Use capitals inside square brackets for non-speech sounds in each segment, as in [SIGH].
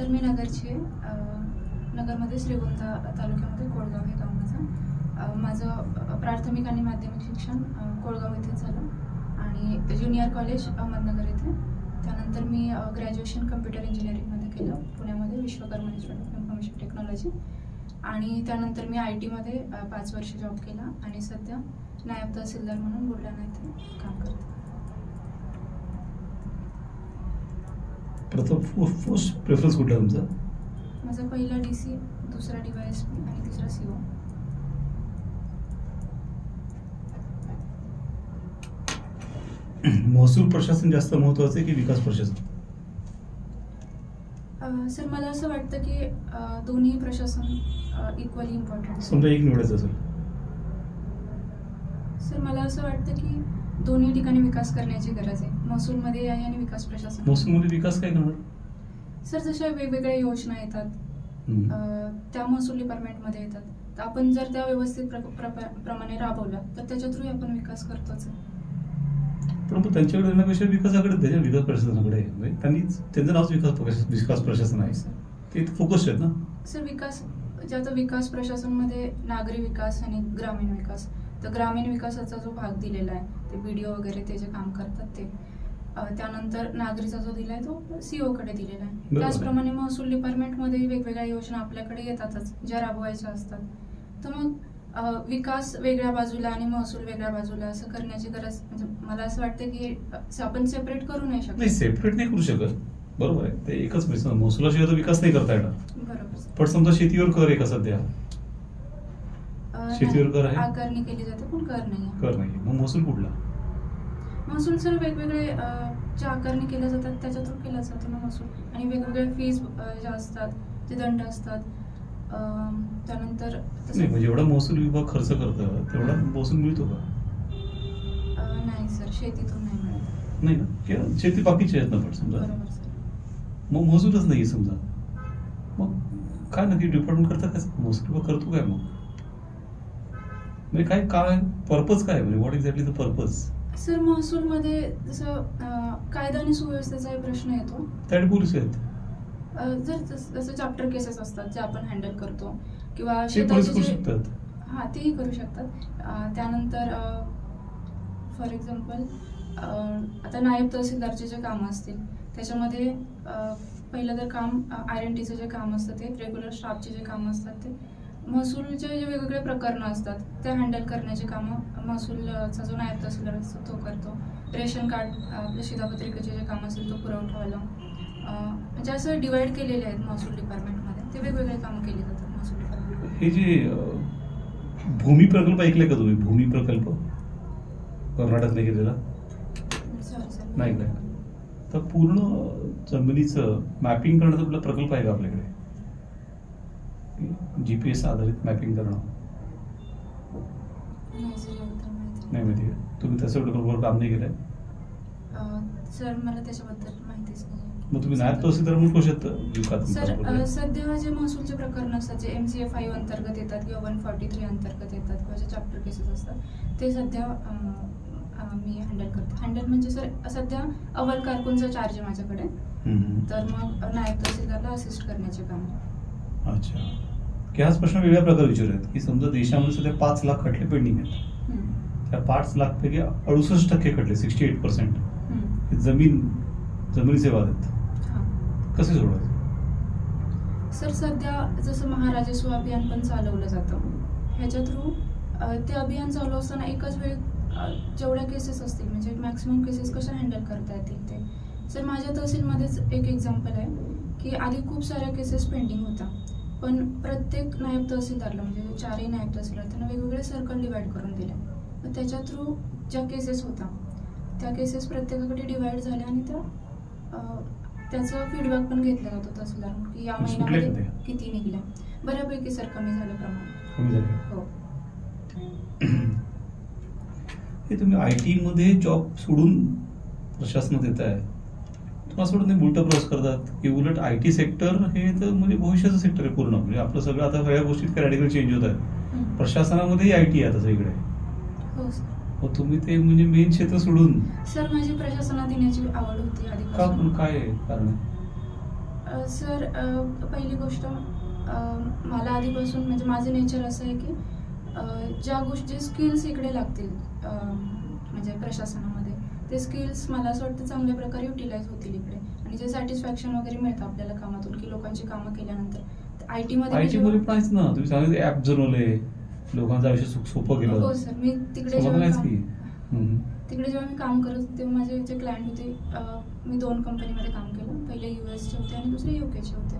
Sir मी नगरची आहे. नगरमध्ये श्रीगोंदा तालुक्यामध्ये कोळगाव हे गाव माझं. माझं प्राथमिक आणि माध्यमिक शिक्षण कोळगाव इथे झालं. आणि ज्युनियर कॉलेज अहमदनगर येथे त्यानंतर मी ग्रॅज्युएशन कम्प्युटर इंजिनिअरिंगमध्ये केलं. पुण्यामध्ये Vishwakarma institute of information technology. आणि त्यानंतर मी आय टीमध्ये पाच वर्ष जॉब केला. आणि सध्या नायब तहसीलदार म्हणून बुलढाणा येथे काम करते. प्रथम फर्स्ट प्रेफरन्स कुठला तुमचा? माझा पहिला डी सी दुसरा डी वाय एस पी आणि तिसरा सी महसूल प्रशासन जास्त महत्वाचं आहे की विकास प्रशासन? सर मला असं वाटतं की दोन्ही प्रशासन इक्वली इम्पॉर्टंट समजा एक निवडायचं असेल. सर मला असं वाटतं की दोन्ही ठिकाणी विकास करण्याची गरज आहे. महसूलमध्ये आहे आणि विकास प्रशासन. महसूलमध्ये विकास काय करणार? सर जशा वेगवेगळ्या योजना येतात हम्म. अ, त्या महसूल डिपार्टमेंटमध्ये येतात. तर आपण जर त्या व्यवस्थित प्र, प्र- प्रमाणे राबवल्या तर त्याच्या थ्रू आपण विकास करतोच आहे. मग त्यांच्याकडे येण्यापेक्षा विकासाकडे त्याच्या विकास प्रशासनाकडे आहे म्हणजे त्यांनी त्यांचं नावच विकास प्रशासन विकास प्रशासन आहे. सर ते फोकस आहेत ना? सर विकास जे आता विकास प्रशासनमध्ये नागरी विकास आणि ग्रामीण विकास तर ग्रामीण विकासाचा जो भाग दिलेला आहे ते बी डी ओ वगैरे ते जे काम करतात ते. त्यानंतर नागरीचा जो दिला आहे तो सी कडे दिलेला आहे. त्याचप्रमाणे महसूल डिपार्टमेंटमध्ये वेगवेगळ्या योजना आपल्याकडे येतातच ज्या राबवायच्या असतात. तर मग विकास वेगळ्या बाजूला आणि महसूल वेगळ्या बाजूला असं करण्याची गरज म्हणजे मला असं वाटतं की आपण सेपरेट करू नाही नाही शकत सेपरेट नाही करू शकत. बरोबर आहे. ते एकच महसुलाशिवाय विकास नाही करता येणार. बरोबर. पण समजा शेतीवर कर आहे का सध्या? शेतीवर कर आहे? नाही, आकारणी केली जाते पण कर नाही. कर नाही. मग महसूल कुठला? महसूल सर वेगवेगळे ज्या आकारणी केल्या जातात त्याच्या थ्रू केला जातो ना महसूल. आणि वेगवेगळ्या फीज ज्या असतात जे दंड असतात त्यानंतर नाही म्हणजे एवढा महसूल विभाग खर्च करतं तेवढा महसूल मिळतो का? नाही सर शेतीतून नाही मिळत. नाही ना. शेती बाकीचे आहेत ना पण समजा. बरोबर सर. मग महसूलच नाही समजा. मग काय नक्की डिपार्टमेंट करतं काय महसूल विभाग करतो काय मग? म्हणजे काय काय पर्पज काय? म्हणजे what exactly the purpose sir महसूलमध्ये जसं अ, कायदा आणि सुव्यवस्थेचा एक प्रश्न येतो. त्यासाठी पोलीस आहेत. अ, जर जस- जसं चॅप्टर केसेस असतात जे आपण हँडल करतो किंवा ते पोलीस शेताचे करू जे- शकतात. हां तेही करू शकतात. अं, त्यानंतर फॉर एक्झाम्पल आता नायब तहसीलदारचे जे कामं असतील त्याच्यामध्ये अं, पहिलं तर काम आर एन टीचं जे काम असतं ते रेग्युलर स्टाफचे जे कामं असतात ते महसूलचे जे वेगवेगळे प्रकरणं असतात ते हँडल करण्याची कामं महसूलचा जो नायब तहसीलदार असतो तो करतो. रेशन कार्ड आपल्या शिधापत्रिकेचे जे काम असेल तो पुरवठावाला म्हणजे असं डिवाइड केलेले आहेत महसूल डिपार्टमेंटमध्ये ते वेगवेगळे कामं केली जातात महसूल डिपार्टमेंट हे जे भूमी प्रकल्प ऐकले का तुम्ही? भूमी प्रकल्प? कर्नाटकने केलेला नाही तर पूर्ण जमिनीचं मॅपिंग करण्याचा आपला प्रकल्प आहे का आपल्याकडे? जी पी एस आधारित मॅपिंग करणं. नाही सर याबद्दल माहिती नाही. माहिती आहे. तुम्ही तसं प्रकल्पावर काम नाही केलंय? अं, सर मला त्याच्याबद्दल माहितीच नाही मग तुम्ही म्हणून करू शकता विकास सर सध्या जे महसूलचे प्रकरण असतात जे एम सी ए फाईव्ह अंतर्गत येतात किंवा वन फॉर्टी थ्री अंतर्गत येतात किंवा जे चॅप्टर केसेस असतात ते सध्या अं, अं, मी हँडल करते. हँडल म्हणजे सर सध्या अव्वल कारकूनचा चार्ज आहे माझ्याकडे. हम्म. तर मग नायब तहसीलदारला असिस्ट करण्याचे काम अच्छा. की हाच प्रश्न वेगळ्या प्रकारे विचारूयात की समजा देशामध्ये सध्या पाच लाख खटले पेंडिंग आहेत. त्या पाच लाख पैकी अडुसष्ट टक्के खटले सिक्स्टी एट पर्सेंट हम्म, जमीन जमिनीचे वाद आहेत. हां. कसे सोडवायचे? सर सध्या जसं महाराजस्व अभियान पण चालवलं जातं. ह्याच्या थ्रू ते अभियान चालू असताना एकाच वेळी जेवढ्या केसेस असतील म्हणजे मॅक्सिमम केसेस कशा हँडल करता येतील ते. सर माझ्या तहसीलमध्येच एक एक्झाम्पल आहे की आधी खूप साऱ्या केसेस पेंडिंग होत्या पण प्रत्येक नायब तहसीलदारला म्हणजे चारही नायब तहसीलदार त्यांना वेगवेगळे सर्कल डिवाईड करून दिले. मग त्याच्या थ्रू ज्या केसेस होत्या त्या केसेस प्रत्येकाकडे डिवाईड झाल्या आणि त्या त्याचा फीडबॅक पण घेतला जातो तहसीलदार की या महिन्यामध्ये? किती निघल्या. बऱ्यापैकी सर कमी झालं प्रमाण. हो. हे तुम्ही आय टीमध्ये जॉब सोडून प्रशासनात येत आहे तुम्हाला सोडून नाही उलटा प्रवास करतात? की उलट आय टी सेक्टर हे तर म्हणजे भविष्याचं सेक्टर आहे पूर्ण. म्हणजे आपलं सगळं आता सगळ्या गोष्टीत रॅडिकल चेंज होत आहे. प्रशासनामध्येही आय टी आहे आता सगळीकडे. हो मग तुम्ही ते म्हणजे मेन क्षेत्र सोडून. सर माझी प्रशासनात येण्याची आवड होती का पण काय आहे कारण? सर पहिली गोष्ट मला आधीपासून म्हणजे माझं नेचर असं आहे की ज्या गोष्टी स्किल्स इकडे लागतील म्हणजे प्रशासनामध्ये ते स्किल्स मला असं वाटतं चांगल्या प्रकारे युटिलाइज होतील इकडे. आणि जे सॅटिस्फॅक्शन वगैरे मिळतं आपल्याला कामातून की लोकांची कामं केल्यानंतर आय टीमध्ये आय टी मध्ये पण आहेच ना. तुम्ही सांगितलं ऍप बनवले लोकांचं आयुष्य सोपं केलं. हो सर मी तिकडे जेव्हा काम- हम्म. तिकडे जेव्हा मी काम करत होते तेव्हा माझे जे क्लायंट होते अ, मी दोन कंपनीमध्ये काम केलं. पहिले यू एसचे होते आणि दुसरे यू केचे होते.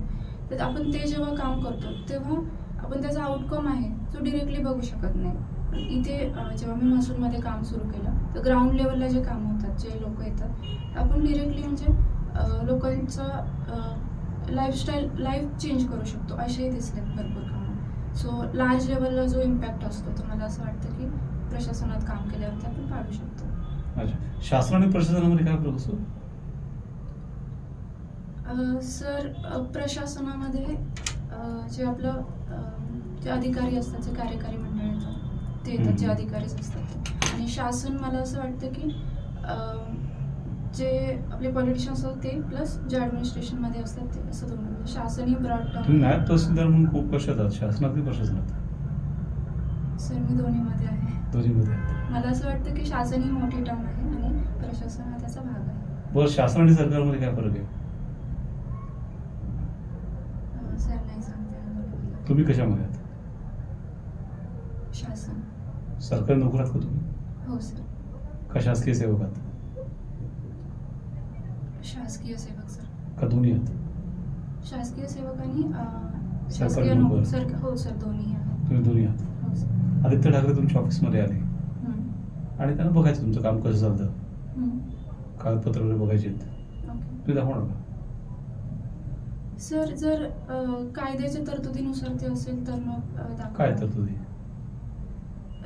तर आपण ते जेव्हा काम करतो तेव्हा आपण त्याचा आउटकम आहे तो डिरेक्टली बघू शकत नाही. पण इथे अ, जेव्हा मी महसूलमध्ये काम सुरू केलं तर ग्राउंड लेवलला जे काम होतात जे लोक येतात आपण डिरेक्टली म्हणजे लोकांचं लाईफस्टाईल लाईफ चेंज करू शकतो. असेही दिसलेत भरपूर कामं सो लार्ज लेवलला जो इम्पॅक्ट असतो तो मला असं वाटतं की प्रशासनात काम केल्यावरती आपण पाडू शकतो. अच्छा. शासन आणि प्रशासनामध्ये काय फरक असतो? सर प्रशासनामध्ये जे आपलं जे अधिकारी असतात जे कार्यकारी मंडळ येतात ते येतात जे. अधिकारीच असतात. आणि शासन मला असं वाटतं की जे आपले पॉलिटिशियन्स असतात ते प्लस जे ॲडमिनिस्ट्रेशनमध्ये असतात ते असं दोन म्हणजे शासन ही ब्रॉड तुम्ही नायब तहसीलदार म्हणून खूप कशात आहात. शासनात की प्रशासनात सर मी दोन्हीमध्ये आहे. दोन्हीमध्ये मला असं वाटतं की शासन ही मोठी टर्म आहे आणि प्रशासन हा त्याचा भाग आहे. बरं शासन आणि सरकारमध्ये काय फरक आहे? सर नाही सांगते. येणार मला. तुम्ही कशामध्ये आहात? शासन. सरकारी नोकरात का तुम्ही? हो सर. का शासकीय सेवक आहात? शासकीय सेवक सर. का दोन्ही आहात शासकीय सेवक आणि शासकीय सर हो सर दोन्ही आहे तुम्ही दोन्ही आहात? हो आदित्य ठाकरे तुमच्या ऑफिसमध्ये आले. आणि त्यांना बघायचं तुमचं काम कसं चालतं. कागदपत्र वगैरे बघायचे आहेत. तुम्ही दाखवणार का? सर जर कायद्याच्या तरतुदीनुसार ते असेल तर मग. काय तर तुझी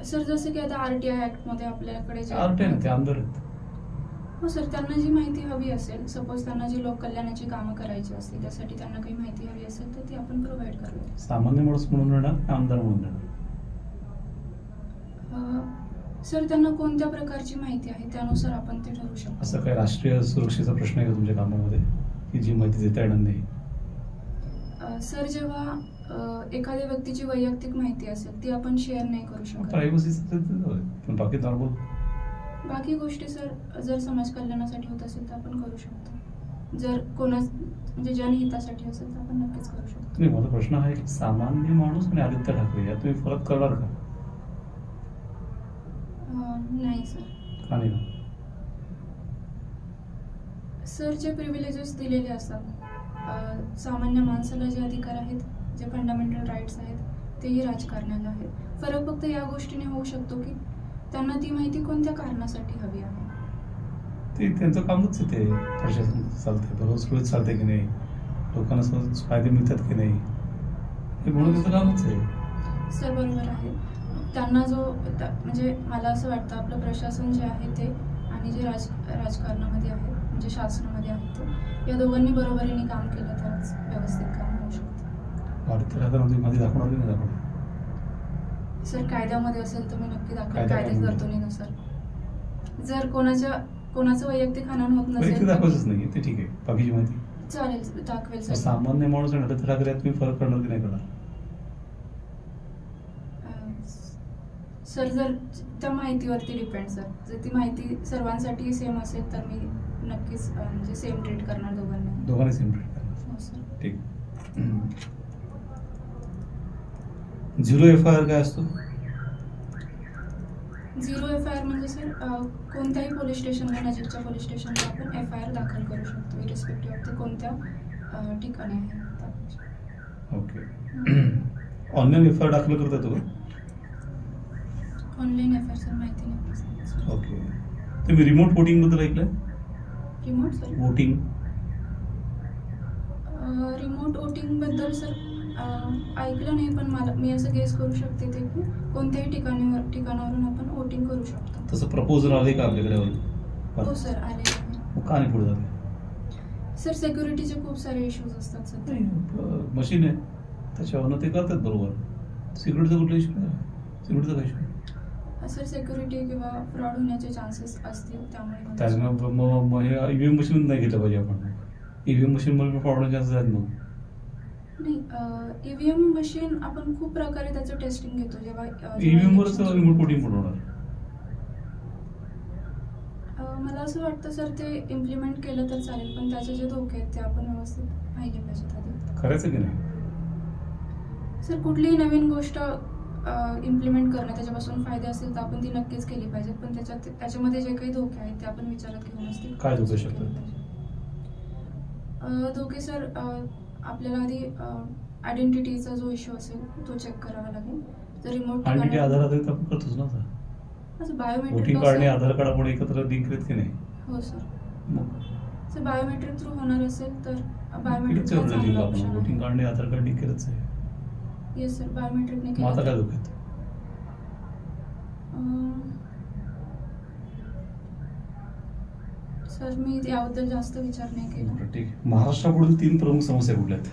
सर जसं की आता आर टी आय ऍक्टमध्ये आपल्याकडे जे आर्ट आहे ना ते आमदार आहेत. हो सर त्यांना जी माहिती हवी असेल सपोज त्यांना जी लोक कल्याणाची कामं करायची असतील त्यासाठी त्यांना काही माहिती हवी असेल तर ती आपण प्रोव्हाइड करूया सामान्य माणूस म्हणून येणार का आमदार म्हणून येणार अ, सर त्यांना कोणत्या प्रकारची माहिती आहे त्यानुसार आपण ते ठरवू शकतो. असं काय राष्ट्रीय सुरक्षेचा प्रश्न आहे का तुमच्या कामामध्ये की जी माहिती देता येणार नाही? अ, सर जेव्हा अ, एखाद्या व्यक्तीची वैयक्तिक माहिती असेल ती आपण शेअर नाही करू शकत. प्रायव्हसीचं पण बाकी नॉर्मल बाकी गोष्टी सर जर समाज कल्याणासाठी होत असेल तर आपण करू शकतो. जर कोणा म्हणजे जनहितासाठी असेल तर आपण नक्कीच करू शकतो. नाही माझा प्रश्न आहे की सामान्य माणूस आणि आदित्य ठाकरे या तुम्ही फरक करणार का? अ, नाही सर. का? नाही सर जे प्रिव्हिलेजेस दिलेले असतात अ, सामान्य माणसाला जे अधिकार आहेत जे फंडामेंटल राईट्स आहेत तेही राजकारणाला आहेत. फरक फक्त या गोष्टीने होऊ शकतो की त्यांना ती माहिती कोणत्या कारणासाठी हवी आहे? ते त्यांचं कामच आहे ते. प्रशासन चालतंय. बरोबर सुरळीत चालतंय की नाही? लोकांना सहज फायदे मिळतात की नाही? हे म्हणून त्यांचं कामच आहे. सर बरोबर आहे. त्यांना जो त्या- म्हणजे मला असं वाटतं आपलं प्रशासन जे आहे ते आणि जे राज राजकारणामध्ये आहे म्हणजे शासनामध्ये आहे ते या दोघांनी बरोबरीने काम केलं तरच व्यवस्थित काम होऊ शकतं. आदित्य ठाकरे तुम्ही मध्ये दाखवणार की नाही दाखवणार? सर कायद्यामध्ये असेल तर मी नक्की दाखवेल कायदा कायद्याच्या काय तरतुदीनुसार जर कोणाच्या कोणाचं वैयक्तिक हनन होत नसेल दाखवायचंच नाही ते ठीक आहे. बाकीची माहिती? चालेल दाखवेल सर. सामान्य माणूस आणि तुम्ही फरक करणार की नाही करणार? सर जर त्या माहितीवरती डिपेंड सर. जर ती माहिती सर्वांसाठी सेम असेल तर मी नक्कीच म्हणजे सेम ट्रीट करणार दोघांना. दोघांनी सेम ट्रीट करणार. हो सर. ठीक. झिरो एफ आय आर काय असतो? झिरो एफ आय आर म्हणजे सर कोणत्याही पोलीस स्टेशनला नजीकच्या पोलीस स्टेशनला आपण एफ आय आर दाखल करू शकतो. इरिस्पेक्टिव्ह ऑफ ते कोणत्या ठिकाणी आहे okay. Online F I R दाखल करता तो online F I R sir माहिती नाही ओके. तुम्ही रिमोट वोटिंगबद्दल ऐकलंय? Remote sir? वोटिंग रिमोट वोटिंगबद्दल सर ऐकलं नाही पण मला मी असं गेस करू शकते ते की कोणत्याही ठिकाणीवर ठिकाणावरून आपण वोटिंग करू शकतो. तसं प्रपोजल आले का आपल्याकडे हो सर आले. का नाही पुढे जाते सर सिक्युरिटीचे खूप सारे इश्यूज असतात सध्या. मशीन आहे. त्याच्यावरनं ते करतात बरोबर. सिक्युरिटीचा कुठला इश्यू नाही. सिक्युरिटीचा काय इश्यू सर सिक्युरिटी किंवा फ्रॉड होण्याचे चान्सेस असतील त्यामुळे त्याच्यानं मग हे ईव्हीएम मशीन नाही घेतलं पाहिजे आपण. ईव्हीएम मशीन मध्ये फ्रॉड होण्याचे चान्सेस आहेत मग. नाही ईव्हीएम मशीन आपण खूप प्रकारे त्याचं टेस्टिंग घेतो जेव्हा ईव्हीएम वरच elections- रिमोट वोटिंग पण होणार मला असं वाटतं सर ते इम्प्लिमेंट केलं तर चालेल पण त्याचे जे धोके आहेत ते आपण व्यवस्थित पाहिले पाहिजेत आधी करायचं की नाही सर कुठलीही नवीन गोष्ट इम्प्लिमेंट करणं त्याच्यापासून फायदे असतील तर आपण ती नक्कीच केली पाहिजेत पण त्याच्यात त्याच्यामध्ये जे काही धोके आहेत ते आपण विचारात घेऊनच ती काय धोके केली शकतात? पाहिजे. अ, धोके सर अ, आपल्याला आधी आयडेंटिटीचा जो इश्यू असेल तो चेक करावा लागेल. जर रिमोट ते आधार आधारित आपण करतोच ना आता. असं बायोमेट्रिक कार्ड आणि आधार कार्ड आपण एकत्र लिंक करत की नाही? हो सर सर बायोमेट्रिक थ्रू होणार असेल तर बायोमेट्रिक वोटिंग कार्ड आणि आधार कार्ड लिंक केलंच आहे येस सर बायोमेट्रिकने मग आता केलं काय तर- धोके आहेत अं, सर मी याबद्दल जास्त विचार नाही केला. बरं, ठीक. आहे महाराष्ट्रापुढील तीन प्रमुख समस्या कुठल्या आहेत?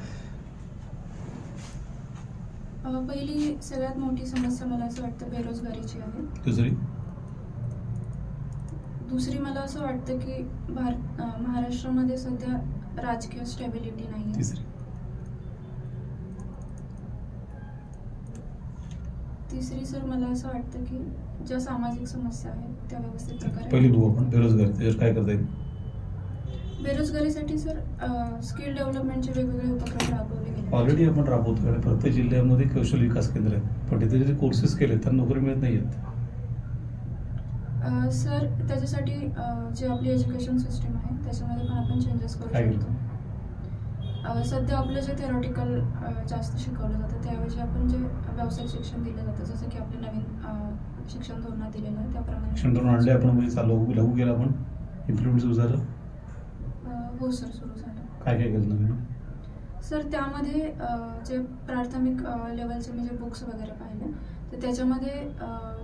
अं, पहिली सगळ्यात मोठी समस्या मला असं वाटतं बेरोजगारीची आहे. दुसरी? दुसरी मला असं वाटतं की भारत अं, महाराष्ट्रामध्ये सध्या राजकीय स्टेबिलिटी नाही आहे तिसरी? तिसरी सर मला असं वाटतं की ज्या सामाजिक समस्या आहेत त्या व्यवस्थित प्रकारे पहिली बघू आपण बेरोजगारी त्याच्यावर काय करता येईल? बेरोजगारीसाठी सर स्किल डेव्हलपमेंटचे वेगवेगळे उपक्रम राबवले गेले ऑलरेडी आपण राबवतो आणि प्रत्येक जिल्ह्यामध्ये कौशल्य विकास केंद्र आहेत. पण तिथे जे कोर्सेस केले त्यांना नोकरी मिळत नाही आहेत. अ, सर त्याच्यासाठी अ, जे आपली एज्युकेशन सिस्टीम आहे त्याच्यामध्ये पण आपण चेंजेस करू शकतो. सध्या आपलं जे थेरॉटिकल जास्त शिकवलं जातं त्याऐवजी आपण जे व्यावसायिक शिक्षण दिलं जातं जसं की आपल्या नवीन शिक्षण धोरणात दिलेलं आहे त्याप्रमाणे शिक्षण धोरण आणले आपण म्हणजे चालू लागू केलं आपण? इम्प्लिमेंट सुरू झालं? हो सर सुरू झालं. काय काय केलं नवीन? सर त्यामध्ये जे प्राथमिक लेवलचे मी जे बुक्स वगैरे पाहिले तर त्याच्यामध्ये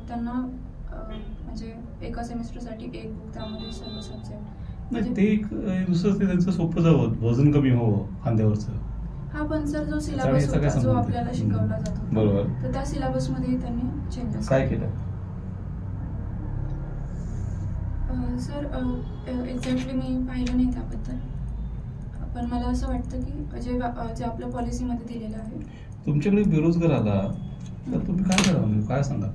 त्यांना म्हणजे एका सेमिस्टरसाठी एक बुक त्यामध्ये सर्व सब्जेक्ट नाही ते एक दुसरं ते त्यांचं सोपं जावं वजन कमी व्हावं खांद्यावरचं. हा पण सर जो सिलेबस होता जो? आपल्याला. शिकवला जात बरोबर. तर त्या सिलेबसमध्ये त्यांनी चेंजेस काय केलं. सर एक्झॅक्टली मी पाहिलं नाही त्याबद्दल. पण मला असं वाटतं की जे जे आपल्या पॉलिसीमध्ये दिलेलं आहे. तुमच्याकडे बेरोजगार आला तर तुम्ही काय करा म्हणजे काय सांगा?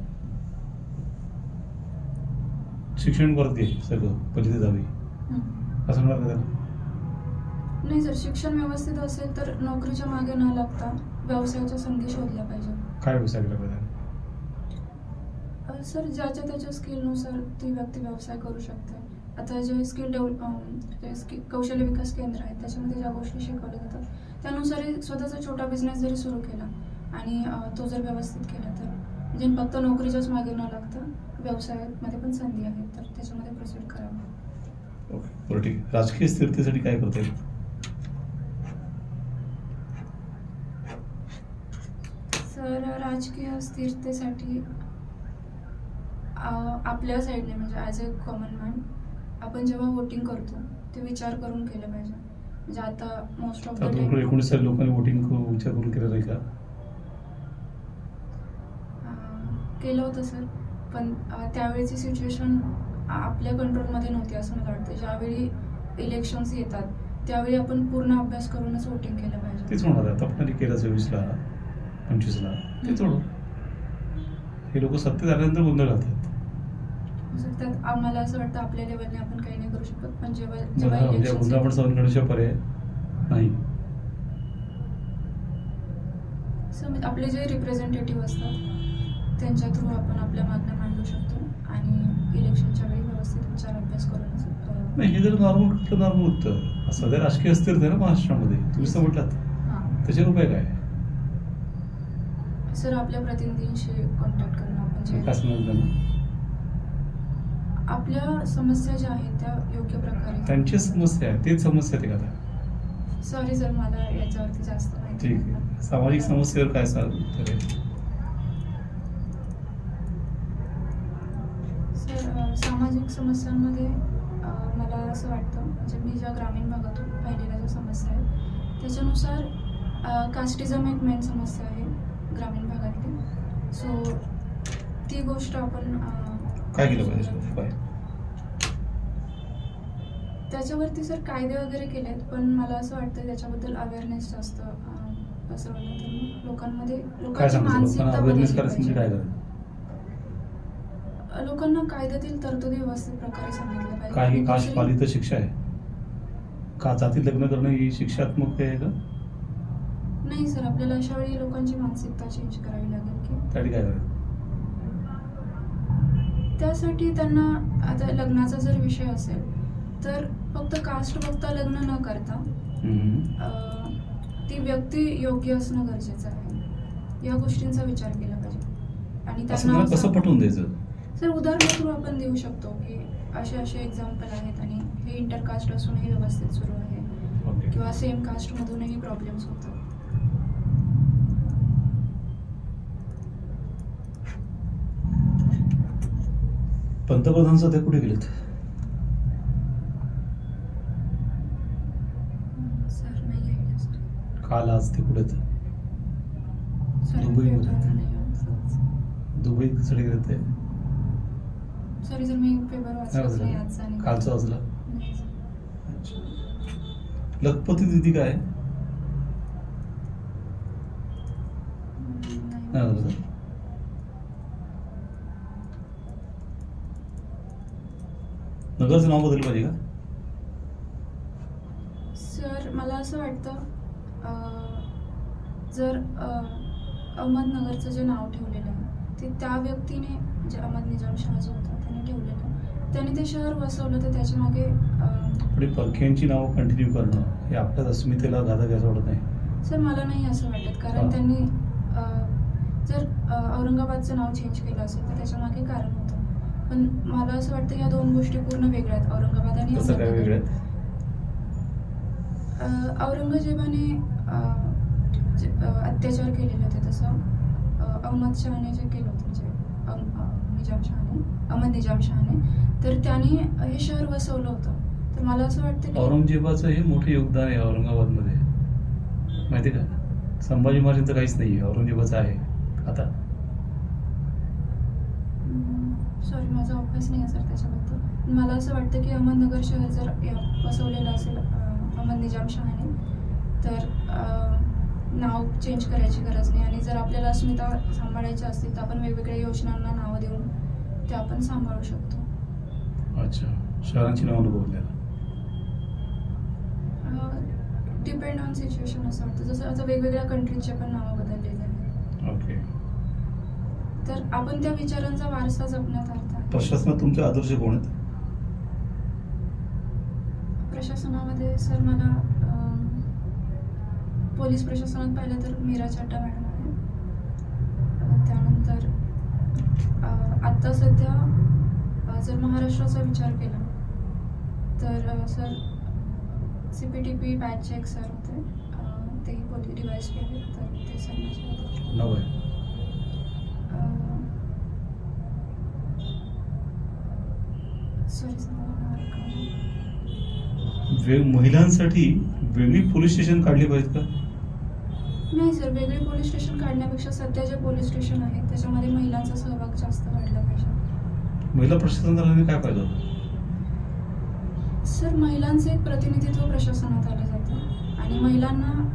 शिक्षण परत घे सगळं पहिली हम्म. असं का त्याला नाही सर शिक्षण व्यवस्थित असेल तर नोकरीच्या मागे न लागता व्यवसायाच्या संधी शोधल्या पाहिजेत काय व्यवसाय केला पाहिजे सर ज्याच्या त्याच्या स्किलनुसार ती व्यक्ती व्यवसाय करू शकते. आता जे स्किल डेव्हलप जे स्किल कौशल्य विकास केंद्र आहे त्याच्यामध्ये ज्या गोष्टी शिकवल्या जातात त्यानुसार स्वतःचा छोटा बिझनेस जरी सुरू केला आणि अ, तो जर व्यवस्थित केला तर म्हणजे फक्त नोकरीच्याच मागे न लागता व्यवसायामध्ये पण संधी आहेत तर त्याच्यामध्ये प्रोसीड करावं. ओके. बरं ठीक आहे राजकीय स्थिरतेसाठी काय करता येईल? सर राजकीय स्थिरतेसाठी आपल्या साईडने म्हणजे ॲज अ कॉमन मॅन आपण जेव्हा वोटिंग करतो ते विचार करून केलं पाहिजे. म्हणजे आता मोस्ट ऑफ द टाइम एकोणीस साली लोकांनी वोटिंग विचार करून केलं नाही का? केलं होतं सर पण अ, त्यावेळीची सिच्युएशन आपल्या कंट्रोलमध्ये नव्हती असं मला वाटतं. ज्यावेळी इलेक्शन्स येतात त्यावेळी आपण पूर्ण अभ्यास करूनच वोटिंग केलं पाहिजे. तेच आहे आता आपण केलं चोवीसला पंचवीसला. ते सोडू हे लोक सत्तेत आल्यानंतर गोंधळ घालतात. त्यात आम्हाला असं वाटतं आपल्या लेवलने आपण काही नाही करू शकत. पण जेव्हा जेव्हा म्हणजे गोंधळ आपण येतात- सहन करण्याशिवाय पर्याय नाही. आपले जे रिप्रेझेंटेटिव्ह असतात त्यांच्या थ्रू आपण आपल्या मागण्या इलेक्शनच्या वेळी व्यवस्थित विचार अभ्यास करूनच अ, नाही हे जर नॉर्मल कुठलं नॉर्मल उत्तर? सध्या राजकीय अस्थिरता आहे ना महाराष्ट्रामध्ये. तुम्ही म्हटलात हां. त्याचे उपाय काय? सर आपल्या प्रतिनिधींशी कॉन्टॅक्ट करणं आपण जे काय समजलं त्यांना आपल्या समस्या ज्या आहेत त्या योग्य प्रकारे त्यांचीच समस्या आहे. तेच समस्या आहेत का आता. सॉरी सर मला याच्यावरती जास्त माहिती ठीक. आहे. सामाजिक समस्येवर काय सांग तर सर अ, सामाजिक समस्यांमध्ये मला असं वाटतं म्हणजे मी ज्या ग्रामीण भागातून पाहिलेल्या ज्या समस्या आहेत त्याच्यानुसार कास्टिझम एक मेन समस्या आहे ग्रामीण भागातली. सो ती गोष्ट आपण काय केलं पाहिजे त्याच्यावरती सर कायदे वगैरे केलेत पण मला असं वाटतं त्याच्याबद्दल अवेअरनेस जास्त पसरवलं लोकांमध्ये लोकांची मानसिकता अवेअरनेस बदलली करायचं म्हणजे काय पाहिजे. करायचं लोकांना कायद्यातील तरतुदी व्यवस्थित प्रकारे सांगितल्या पाहिजे. काही कास्ट दुसरी- पाली तर शिक्षा आहे. का जाती लग्न करणं ही शिक्षात्मक आहे का? नाही सर आपल्याला अशा वेळी लोकांची मानसिकता चेंज करावी लागेल की? त्यासाठी काय करायचं? त्यासाठी त्यांना आता लग्नाचा जर विषय असेल तर फक्त कास्ट बघता लग्न न करता ती व्यक्ती योग्य असणं गरजेचं आहे. या गोष्टींचा विचार केला पाहिजे. आणि मला कसं पटवून द्यायचं? सर उदाहरण थ्रू आपण देऊ शकतो की असे असे एक्झाम्पल आहेत आणि हे इंटरकास्ट असूनही व्यवस्थित सुरू आहे. किंवा सेम कास्टमधूनही प्रॉब्लेम्स होतात. पंतप्रधान सध्या कुठे गेलेत? सर नाही आहे सर काल आज ते कुठे दुबईमध्ये. पेपर नाही आहे. दुबई साठी गेलेत ते? सॉरी सर मी पेपर वाचलाच नाही. आजचा आणि कालचा नाही. अच्छा. लखपती दिदी काय हम्म, नाही नाही वाजलं. नगरचं नाव बदललं पाहिजे का सर मला असं वाटतं अं, जर अं, अहमदनगरचं जे नाव ठेवलेलं आहे ते त्या व्यक्तीने जे अहमद निजाम शाह जो त्याने ठेवलेलं. त्याने ते शहर वसवलं तर त्याच्यामागे हे परख्यांची नावं कंटिन्यू करणं हे आपल्याच अस्मितेला घातक असं वाटत नाही. सर मला नाही असं वाटत. कारण. त्यांनी जर औरंगाबादचं नाव चेंज केलं असेल तर त्याच्यामागे कारण होतं. पण मला असं वाटतं या दोन गोष्टी पूर्ण वेगळ्या आहेत औरंगाबाद आणि औरंगजेबाने अत्याचार केलेले होते तसं. अहमद शहाने जे केलं होतं म्हणजे अम- अ, निजाम शहाने. अहमद निजाम शहाने तर त्याने हे शहर वसवलं होतं. तर मला असं वाटतं की औरंगजेबाचं हे मोठं योगदान आहे औरंगाबादमध्ये. माहिती का? संभाजी महाराजांचं काहीच नाही आहे औरंगजेबाचं आहे. आता. सॉरी माझा अभ्यास नाही आहे सर त्याच्याबद्दल. मला असं वाटतं की अहमदनगर शहर जर वसवलेलं असेल अहमद निजाम शहाने तर नाव चेंज करायची गरज नाही. आणि जर आपल्याला अस्मिता सांभाळायच्या असतील तर आपण वेगवेगळ्या योजनांना नावं देऊन ते आपण सांभाळू शकतो. अच्छा. शहरांची नावं नको डिपेंड ऑन सिच्युएशन असं वाटतं. जसं आता वेगवेगळ्या कंट्रीजचे पण नावं बदलले झाले ओके तर आपण त्या विचारांचा वारसा जपण्यात अर्थ आहे. प्रशासनात तुमचे आदर्श कोण आहेत? प्रशासनामध्ये सर मला पोलीस प्रशासनात पाहिलं तर मीरा चड्डा मॅडम आहे अ, त्यानंतर अ, आत्ता सध्या जर महाराष्ट्राचा विचार केला तर sir C P T P बॅचचे एक सर होते. तेही पोलीस डिवाईस केले तर ते सर महिलांसाठी वेगळी पोलीस स्टेशन काढली पाहिजेत का? नाही सर वेगळे पोलीस स्टेशन काढण्यापेक्षा सध्या जे पोलीस स्टेशन आहेत त्याच्यामध्ये महिलांचा सहभाग जास्त वाढला पाहिजे. महिला प्रशासन झाल्याने काय फायदा होतो? सर महिलांचे एक प्रतिनिधित्व प्रशासनात आलं जातं. आणि महिलांना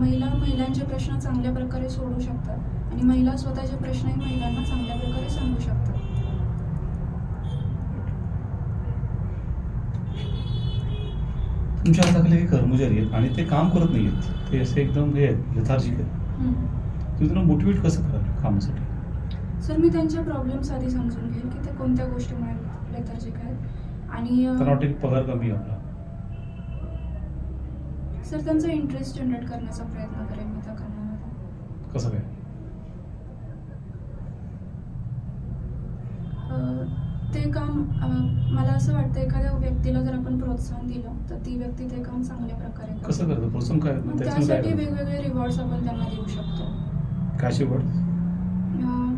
महिला महिलांचे प्रश्न चांगल्या प्रकारे सोडू शकतात. आणि महिला स्वतःचे प्रश्नही महिलांना चांगल्या प्रकारे सांगू शकतात. तुमच्या हाताखाली काही कर्मचारी आहेत आणि ते काम करत नाही आहेत ते असे एकदम हे आहेत लेथार्जिक आहेत. तुम्ही त्यांना मोटिवेट कसं कराल कामासाठी? सर मी त्यांचे प्रॉब्लेम्स आधी समजून घेईन की ते कोणत्या गोष्टीमुळे लेथर्जिक आहेत आणि त्यांना पगार कमी आहे आपला. सर त्यांचा इंटरेस्ट जनरेट करण्याचा प्रयत्न करेन मी त्या कामामध्ये कसं काय? ते काम मला असं वाटतं एखाद्या व्यक्तीला जर आपण प्रोत्साहन दिलं तर ती व्यक्ती ते काम चांगल्या प्रकारे. कसं करतं? प्रोत्साहन काय? मग त्यासाठी? वेगवेगळे रिवॉर्ड्स आपण त्यांना देऊ शकतो. काय अ,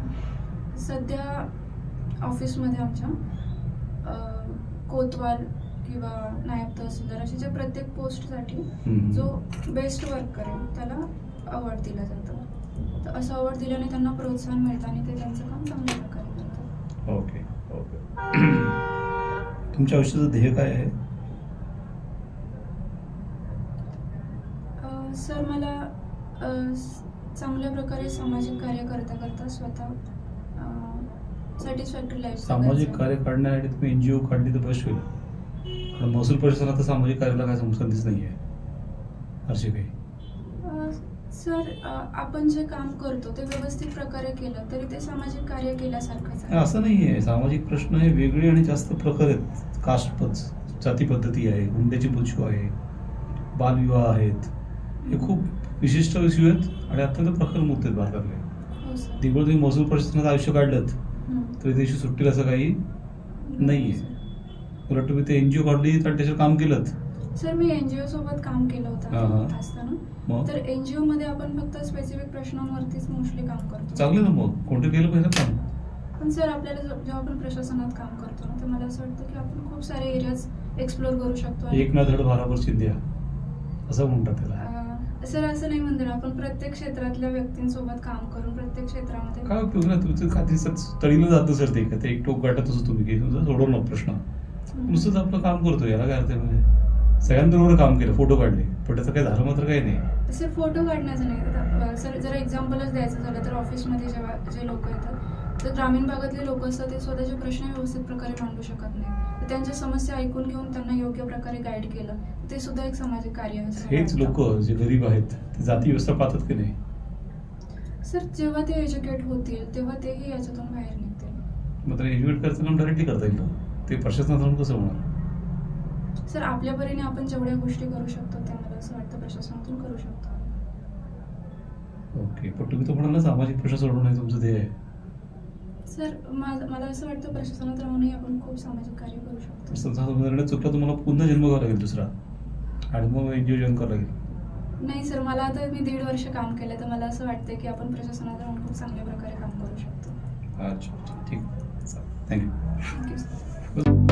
सध्या ऑफिसमध्ये आमच्या कोतवाल किंवा नायब तहसीलदार असे जे प्रत्येक पोस्टसाठी जो बेस्ट वर्क करेल त्याला अवॉर्ड दिला जातं. तर असं अवॉर्ड दिल्याने त्यांना प्रोत्साहन मिळतं आणि ते त्यांचं काम चांगल्या प्रकारे करतात. ओके. [CLEARS THROAT] तुमच्या आयुष्याचं ध्येय काय आहे? सर मला चांगल्या प्रकारे सामाजिक कार्य करता करता स्वतः सामाजिक कार्य काढण्यासाठी तुम्ही एन जी ओ काढली तर बेस्ट होईल. कारण महसूल परिसरात तर सामाजिक कार्याला काय संस्कार दिसत नाही आहे अशी काही सर आपण जे काम करतो ते व्यवस्थित प्रकारे केलं तरी ते सामाजिक कार्य केल्यासारखंच नाही, आहे असं नाही आहे. सामाजिक प्रश्न हे वेगळे आणि जास्त प्रकार आहेत. कास्ट पद जाती पद्धती आहे हुंड्याची पुच्छू आहे बालविवाह आहेत. हे खूप विशिष्ट इश्यू आहेत आणि अत्यंत प्रखर मुद्दे आहेत भारतातले हो सर. तिकडे तुम्ही महसूल परिषदेत आयुष्य काढलं हं. तर देशी सुट्टीला असं काही नाहीये. हो, सर. उलट तुम्ही ते एनजीओ काढली तर त्याच्यावर काम केलं सर मी एनजीओ सोबत काम केलं हा. होतं असताना मग? तर एनजीओ मध्ये आपण फक्त स्पेसिफिक प्रश्नांवरतीच मोस्टली काम करतो. चांगलं ना मग. कोणतं केलं पाहिजे काम? पण सर आपल्याला जो- जेव्हा आपण प्रशासनात काम करतो ना तर मला असं वाटतं की आपण खूप सारे एरियाज एक्सप्लोर करू शकतो. आणि- एक ना धड भाराभर चिंध्या असं म्हणतात त्याला. अं, सर असं नाही म्हणतो ना आपण प्रत्येक क्षेत्रातल्या व्यक्तींसोबत काम करून प्रत्येक क्षेत्रामध्ये काय उपयोग ना तुमचं का दिसत तळीला जातं सर ते. का ते एक टोक गाठत असं तुम्ही. की तुमचं सोडवलं प्रश्न. नुसतंच आपलं काम करतो याला काय अर्थ आहे म्हणजे? सगळ्यांबरोबर काम केलं फोटो काढले. पण त्याचं काही झालं मात्र काही नाही. सर फोटो काढण्याचं नाही. सर जर एक्झाम्पलच द्यायचं झालं तर ऑफिसमध्ये जेव्हा जे लोक येतात तर ग्रामीण भागातले लोक असतात ते स्वतःचे प्रश्न व्यवस्थित प्रकारे मांडू शकत नाही. तर त्यांच्या समस्या ऐकून घेऊन त्यांना योग्य प्रकारे गाईड केलं ते सुद्धा एक सामाजिक कार्य हेच. लोक जे गरीब आहेत ते जाती व्यवस्था पाहतात की नाही? सर जेव्हा ते एज्युकेट होतील तेव्हा तेही याच्यातून बाहेर निघतील. मात्र एज्युकेट काम डायरेक्टली करता येईल ते प्रशासनात राहून कसं होणार? सर आपल्या परीने आपण जेवढ्या गोष्टी करू शकतो त्या मला असं वाटतं प्रशासनातून करू शकतो ओके पण तुम्ही तर म्हणाला सामाजिक प्रश्न सोडवणं हे तुमचं ध्येय आहे. सर माझं मला असं वाटतं प्रशासनात राहूनही आपण खूप सामाजिक कार्य करू शकतो. समजा हा निर्णय चुकला तुम्हाला पुन्हा जन्म घ्यावा लागेल दुसरा. आणि मग एनजीओ जॉईन करावं लागेल. नाही सर मला आता मी दीड वर्ष काम केलं तर मला असं वाटतं की आपण प्रशासनात राहून खूप चांगल्या प्रकारे काम करू शकतो. अच्छा अच्छा ठीक थँक्यू थँक्यू सर